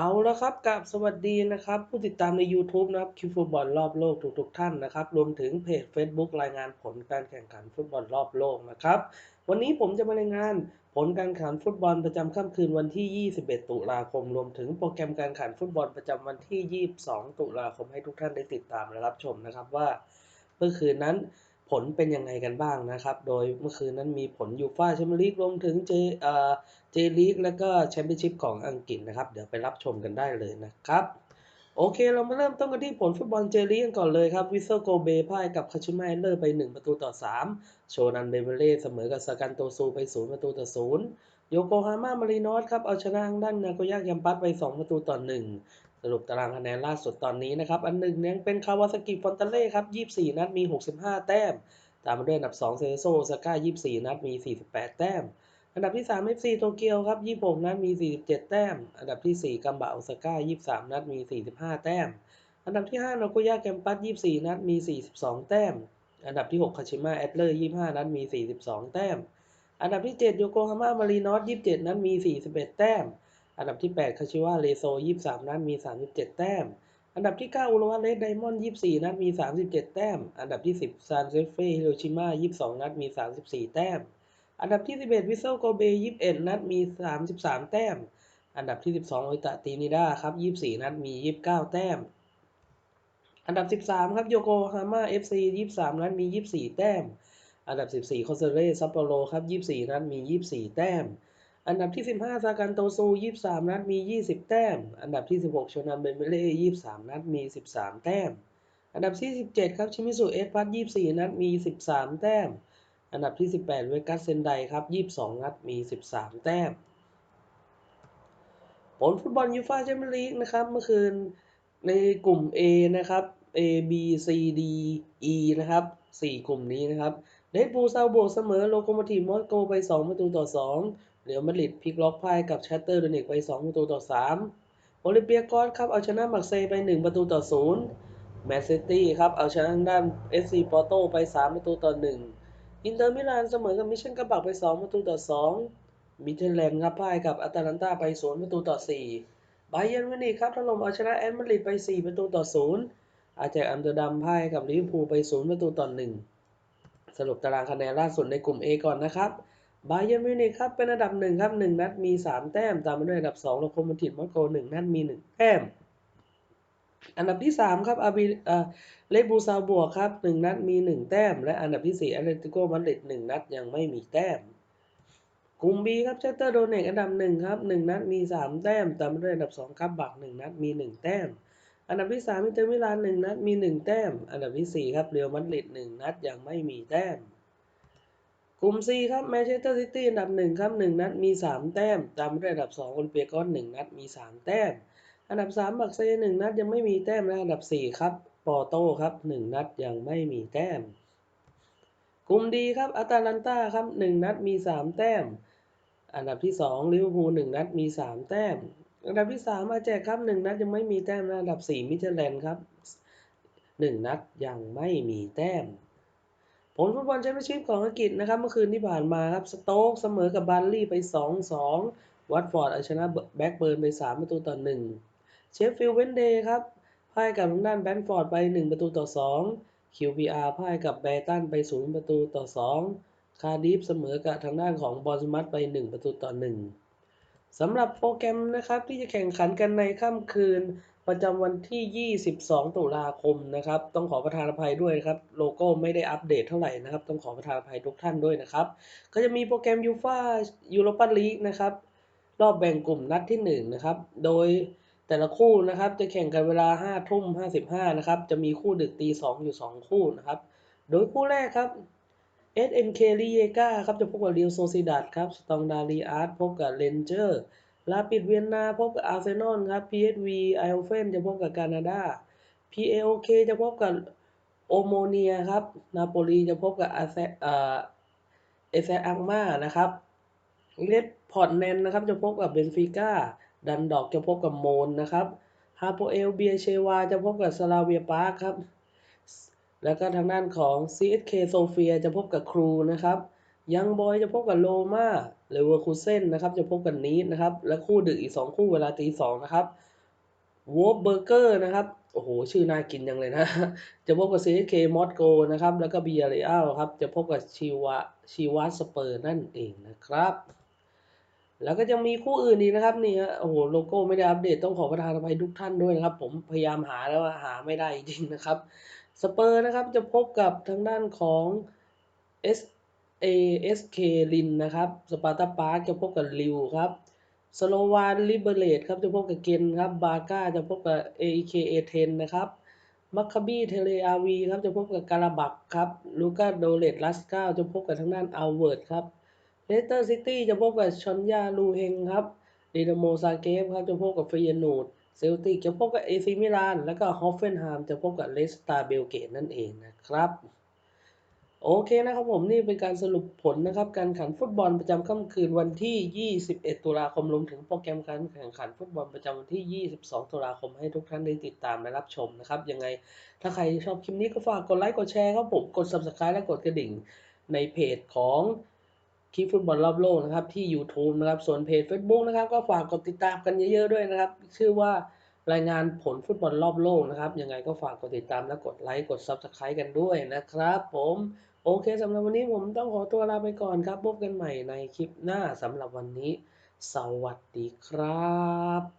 เอาละครับกับสวัสดีนะครับ ผู้ติดตามใน YouTube นะครับคิวฟุตบอลรอบโลกทุกๆท่านนะครับ รวมถึงเพจ Facebook รายงานผลการแข่งขันฟุตบอลรอบโลกนะครับ วันนี้ผมจะมารายงานผลการแข่งขันฟุตบอลประจำค่ำคืนวันที่ 21 ตุลาคม รวมถึงโปรแกรมการแข่งขันฟุตบอลประจำวันที่ 22 ตุลาคมให้ทุกท่านได้ติดตามและรับชมนะครับว่าเมื่อคืนนั้น ผลเป็นยังไงกันบ้างนะครับ โดยเมื่อคืนนั้นมีผลยูฟ่าแชมเปี้ยนลีกรวมถึงเจเอ่อเจลีกแล้วก็แชมเปี้ยนชิพของอังกฤษนะครับ เดี๋ยวไปรับชมกันได้เลยนะครับ โอเคเรามาเริ่มต้นกันที่ผลฟุตบอลเจลีกกันก่อนเลยครับ วิสเซอร์โกเบพ่ายกับคาชิมาเอเลอร์ไป 1 ประตูต่อ 3 โชนันเบเบเล่เสมอกับสกันโตซูไป 0 ประตูต่อ 0โยโกฮาม่ามารีนอสครับ เอาชนะทางด้านนาโกย่าแคมปัสไป 2 ประตูต่อ 1 สรุปตารางคะแนนล่าสุดตอนนี้นะครับ อันหนึ่งยังเป็นคาวาซากิฟอนตาเล่ครับ 24 นัดมี 65 แต้ม ตามมาด้วยอันดับ 2 เซโซโซาก้า 24 นัดมี 48 แต้ม อันดับที่ 3 FC โตเกียวครับ 26 นัดมี 47 แต้ม อันดับที่ 4 กัมบะโอซาก้า 23 นัดมี 45 แต้ม อันดับที่5นาโกย่าแคมปัส 24 นัดมี 42 แต้ม อันดับที่ 6 คาชิมะแอตเลอร์ 25 นัดมี 42 แต้ม อันดับที่ 7 โยโกฮาม่ามารีนอส 27 นัดมี 41 แต้ม อันดับที่ 8 คาชิวะเรโซ 23 นัดมี 37 แต้ม อันดับที่ 9 อุรวะเลสไดมอนด์ 24 นัดมี 37 แต้ม อันดับที่ 10 ซานเซเฟ่ฮิโรชิมา 22 นัดมี 34 แต้ม อันดับที่ 11 วิเซลโกเบ 21 นัดมี 33 แต้ม อันดับที่ 12โออิตะตีนิดาครับ 24 นัดมี 29 แต้ม อันดับ 13 ครับโยโกฮาม่า FC 23 นัดมี 24 แต้ม อันดับ 14 คอนเซเรซัปโปโรครับ 24 นัดมี 24 แต้ม อันดับที่ 15 ซากันโตซู 23 นัดมี 20 แต้ม อันดับที่ 16 โชนันเบเบเล่ 23 นัดมี 13 แต้ม อันดับที่ 17 ครับชิมิสุเอสพัท24 นัดมี 13 แต้ม อันดับที่ 18 เวกัสเซนไดครับ 22 นัดมี 13 แต้ม ผลฟุตบอลยูฟ่าแชมเปี้ยนลีกนะครับ เมื่อคืนในกลุ่ม A นะครับ A B C D E นะครับ 4 กลุ่มนี้นะครับเรดบูลซาวบวกเสมอโลโคโมทีฟมอสโกไป 2 ประตูต่อ 2 เรอัลมาดริดพลิกล็อกพ่ายกับแชตเตอร์โดนิกไป 2 ประตูต่อ 3 โอลิเปียกอสครับเอาชนะมักเซย์ไป 1 ประตูต่อ 0 แมนซิตี้ครับเอาชนะด้าน FC ปอร์โตไป 3 ประตูต่อ 1 อินเตอร์มิลานเสมอกับมิเชนกระบักไป 2 ประตูต่อ 2 มิเทลแลนด์ครับพ่ายกับอาตาลันตาไป 0 ประตูต่อ 4 ไบเยร์นมินิกครับถล่มเอาชนะแอนมาดริดไป 4 ประตูต่อ 0 อาแจกอัมเตอร์ดัมพ่ายกับลิเวอร์พูลไป 0 ประตูต่อ 1 สรุปตารางคะแนนล่าสุดในกลุ่ม A ก่อนนะครับ ไบเยร์นมิวนิกครับเป็นอันดับ1ครับ1นัดมี3แต้มตามมาด้วยอันดับ2โลโคโมทีฟมอสโก1นัดมี1แต้มอันดับที่3ครับอาบีเอ่อเลบูซาวบวกครับ1นัดมี1แต้ม และอันดับที่4แอตเลติโกมาดริด1นัดยังไม่มีแต้มกลุ่ม B ครับเชสเตอร์โดเนกอันดับ1ครับ1นัดมี3แต้มตามมาด้วยอันดับ2ครับบัก1นัดมี1แต้มอันดับที่3อินเตอร์มิลาน1นัดมี1แต้ม อันดับที่4ครับเรอัลมาดริด1นัดยังไม่มีแต้ม กลุ่ม C ครับแมนเชสเตอร์ซิตี้อันดับ 1 ครับ 1 นัดมี 3 แต้ม ตามด้วยอันดับ 2 โอลิมเปียกอส1นัดมี 3 แต้ม อันดับ 3 บักเซ่1นัดยังไม่มีแต้มและอันดับ 4 ครับ ปอโต้ครับ 1 นัดยังไม่มีแต้ม กลุ่มดีครับอาตาลันตาครับ 1 นัดมี 3 แต้ม อันดับที่ 2 ลิเวอร์พูล 1 นัดมี 3 แต้ม อันดับที่ 3 อาแจกครับ 1 นัดยังไม่มีแต้มและอันดับ 4 มิเทลแลนด์ครับ 1 นัดยังไม่มีแต้ม ผลฟุตบอลแชมเปี้ยนชิพของอังกฤษนะครับ เมื่อคืนที่ผ่านมาครับ สโต๊กเสมอกับบันลี่ไป 2-2 วัตฟอร์ดเอาชนะแบ็กเบิร์นไป 3 ประตูต่อ 1 เชฟฟิลด์เวนเดย์ครับพ่ายกับทางด้านแบนฟอร์ดไป 1 ประตูต่อ 2 QPR พ่ายกับแบรตันไป 0 ประตูต่อ 2 คาร์ดิฟเสมอกับทางด้านของบอลสมัตไป 1 ประตูต่อ 1สำหรับโปรแกรมนะครับที่จะแข่งขันกันในค่ำคืน ประจำวันที่ 22 ตุลาคมนะครับ ต้องขอประทานอภัยด้วยครับ โลโก้ไม่ได้อัปเดตเท่าไหร่นะครับ ต้องขอประทานอภัยทุกท่านด้วยนะครับ ก็จะมีโปรแกรมยูฟ่ายูโรปาลีกนะครับ รอบแบ่งกลุ่มนัดที่1นะครับ โดยแต่ละคู่นะครับจะแข่งกันเวลา 5 ทุ่ม 55 นะครับ จะมีคู่ดึกตี 2 อยู่ 2 คู่นะครับ โดยคู่แรกครับ SNK ลิเยกาครับจะพบกับเรียวโซซิดัดครับ สตองดาลีอาร์ตพบกับเรนเจอร์ ลาปิดเวียนนาพบกับอาร์เซนอลครับ PSV ไอโอเฟนจะพบกับกานาดา PAOK จะพบกับโอโมเนียครับ นาโปลีจะพบกับอาเซเอเอเซอังมานะครับเลดพอร์ตแนนนะครับจะพบกับเบนฟิก้า ดันดอกจะพบกับโมนนะครับ ฮาโปเอลเบียเชวาจะพบกับสลาเวียปาร์คครับ แล้วก็ทางด้านของ CSK โซเฟียจะพบกับครูนะครับ ยังบอยจะพบกับโรมาเลเวอร์คูเซนนะครับ จะพบกับนีดนะครับ และคู่ดึกอีก 2 คู่เวลาตีสองนะครับวอฟเบอร์เกอร์นะครับ โอ้โห ชื่อน่ากินจังเลยนะ จะพบกับ CSK มอสโกนะครับ แล้วก็เบียร์เรอัลครับ จะพบกับชีวะชีวาสเปอร์นั่นเองนะครับ แล้วก็จะมีคู่อื่นอีกนะครับนี่ฮะโอ้โห โลโก้ไม่ได้อัปเดตต้องขอประทานอภัยทุกท่านด้วยนะครับ ผมพยายามหาแล้วหาไม่ได้จริงนะครับ สเปอร์นะครับ จะพบกับทางด้านของ S A S K ลินนะครับสปาร์ตาปาร์จะพบกับลิวครับสโลวานลิเบเรตครับจะพบกับเกนครับบาก้าจะพบกับ A E K A 10 นะครับมัคคาบีเทเลอาวีครับจะพบกับการาบักครับลูกาโดเลตลัสก้าจะพบกับทางด้านอัลเวิร์ดครับเลสเตอร์ซิตี้จะพบกับชอนยาลูเฮงครับดินาโมซาเกฟครับจะพบกับเฟยนูดเซลติกจะพบกับเอซิมิลาน แล้วก็ฮอฟเฟนไฮม์จะพบกับเลสตาเบลเกตนั่นเองนะครับ โอเคนะครับผมนี่เป็นการสรุปผลนะครับการแข่งฟุตบอลประจำค่ำคืนวันที่ 21 ตุลาคมรวมถึงโปรแกรมการแข่งขันฟุตบอลประจำวันที่ 22 ตุลาคมให้ทุกท่านได้ติดตามและรับชมนะครับยังไงถ้าใครชอบคลิปนี้ก็ฝากกดไลค์กดแชร์ครับผมกด subscribe และกดกระดิ่งในเพจของคลิปฟุตบอลรอบโลกนะครับที่ YouTube นะครับส่วนเพจ Facebook นะครับก็ฝากกดติดตามกันเยอะๆด้วยนะครับชื่อว่า รายงานผลฟุตบอลรอบโลกนะครับ ยังไงก็ฝากกดติดตามและกดไลค์ กด subscribe กันด้วยนะครับผม โอเคสำหรับวันนี้ผมต้องขอตัวลาไปก่อนครับ พบกันใหม่ในคลิปหน้าสำหรับวันนี้ สวัสดีครับ